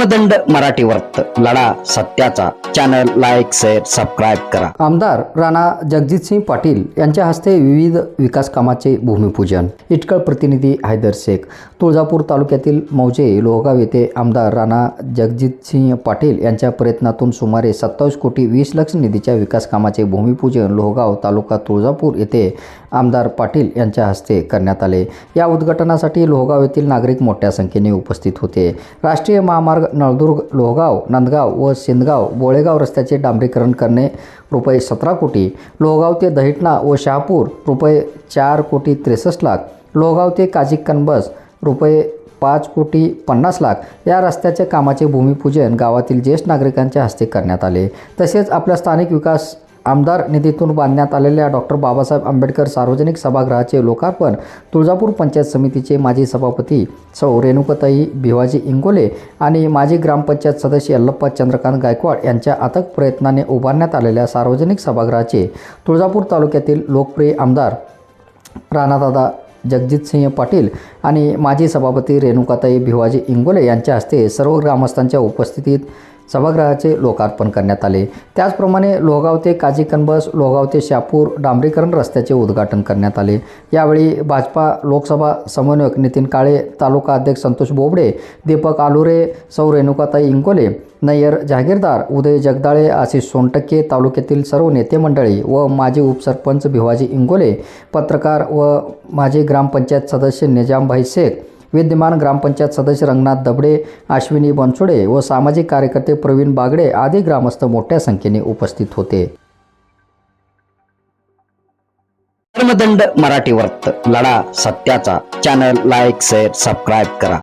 धर्मदंड मराठी वर्त लढा सत्याचा. चॅनल लाईक शेअर सबस्क्राईब करा. आमदार राणा जगजितसिंह पाटील यांच्या हस्ते विविध विकास कामाचे भूमिपूजन. इटकळ प्रतिनिधी हैदर शेख. तुळजापूर तालुक्यातील मौजे लोहगाव येथे आमदार राणा जगजितसिंह पाटील यांच्या प्रयत्नातून सुमारे सत्तावीस कोटी वीस लक्ष निधीच्या विकास कामाचे भूमिपूजन लोहगाव तालुका तुळजापूर येथे आमदार पाटील यांच्या हस्ते करण्यात आले. या उद्घाटनासाठी लोहगाव येथील नागरिक मोठ्या संख्येने उपस्थित होते. राष्ट्रीय महामार्ग नळदुर्ग लोहगाव नांदगाव व सिंदगाव बोळेगाव रस्त्याचे डांबरीकरण करणे रुपये सतरा कोटी लोहगाव ते दहिटणा व शहापूर रुपये चार कोटी त्रेसष्ट लाख लोहगाव ते काजिक कनबस रुपये पाच कोटी पन्नास लाख या रस्त्याच्या कामाचे भूमिपूजन गावातील ज्येष्ठ नागरिकांच्या हस्ते करण्यात आले. तसेच आपल्या स्थानिक विकास आमदार निधीतून बांधण्यात आलेल्या डॉक्टर बाबासाहेब आंबेडकर सार्वजनिक सभागृहाचे लोकार्पण तुळजापूर पंचायत समितीचे माजी सभापती सौ रेणुकाताई भिवाजी इंगोले आणि माजी ग्रामपंचायत सदस्य यल्लप्पा चंद्रकांत गायकवाड यांच्या अथक प्रयत्नाने उभारण्यात आलेल्या सार्वजनिक सभागृहाचे तुळजापूर तालुक्यातील लोकप्रिय आमदार राणादादा जगजितसिंह पाटील आणि माजी सभापती रेणुकाताई भिवाजी इंगोले यांच्या हस्ते सर्व ग्रामस्थांच्या उपस्थितीत सभागृहाचे लोकार्पण करण्यात आले. त्याचप्रमाणे लोहगाव ते काजी कनबस लोहगाव ते शापूर डांबरीकरण रस्त्याचे उद्घाटन करण्यात आले. यावेळी भाजपा लोकसभा समन्वयक नितीन काळे तालुका अध्यक्ष संतोष बोबडे दीपक आलुरे सौ रेणुकाताई इंगोले नय्यर जहागीरदार उदय जगदाळे आशिष सोनटक्के तालुक्यातील सर्व नेते मंडळी व माजी उपसरपंच भिवाजी इंगोले पत्रकार व माजी ग्रामपंचायत सदस्य निजामभाई शेख विद्यमान ग्रामपंचायत सदस्य रंगनाथ दबडे अश्विनी बनसोडे व सामाजिक कार्यकर्ते प्रवीण बागडे आदी ग्रामस्थ मोठ्या संख्येने उपस्थित होते. धर्मदंड मराठी वर्त. लढा सत्याचा. चॅनल लाईक शेअर सबस्क्राईब करा.